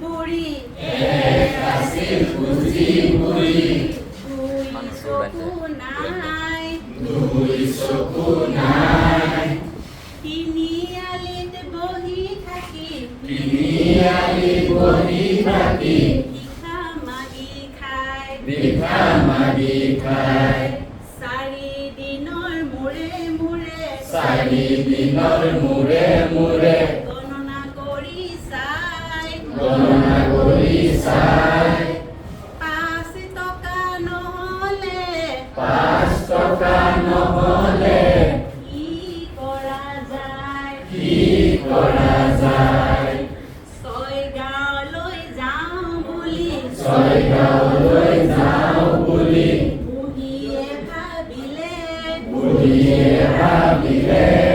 বুঢ়ী এক আছিল পুঁজি বুঢ়ী দুই চকু নাই দুই চকু নাই খাই চাৰি দিনৰ মূৰে মূৰে। চাৰি দিনৰ মূৰে মূৰে। গণনা কৰি চাই পাঁচ টকা নহ'লে পাঁচ টকা নহ'লে কি কৰা যায়? কি কৰা যায় ছয় গাঁৱলৈ যাওঁ বুলি ছয়গাঁৱলৈ যাওঁ বুলি বুঢ়ীয়ে ভাবিলে বুঢ়ীয়ে ভাবিলে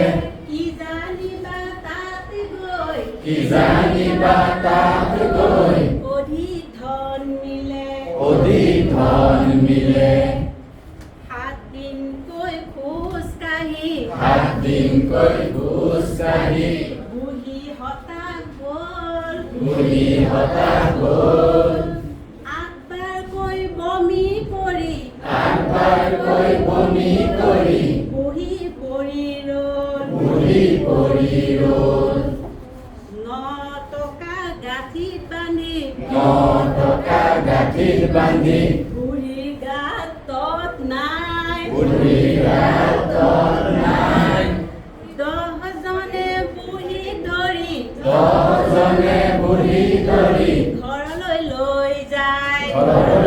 গৈ কিজানিবা তাত গৈ অধিক ধন মিলে অধিক ধন মিলে দিনকৈ খোজ কাঢ়ি সাত দিনকৈ খোজ কাঢ়ি বুঢ়ী হতাশ গ'ল বুঢ়ী হতাশ গ'ল আঠবাৰকৈ বমি কৰি আঠবাৰকৈ বমি কৰি বুঢ়ী পৰি ৰ'ল বুঢ়ী পৰি ৰ'ল মোটকা গাঠির বান্ধি নাই দহজনে বুঢ়ী দৰি দহজনে বুঢ়ী ঘৰলৈ লৈ যায়।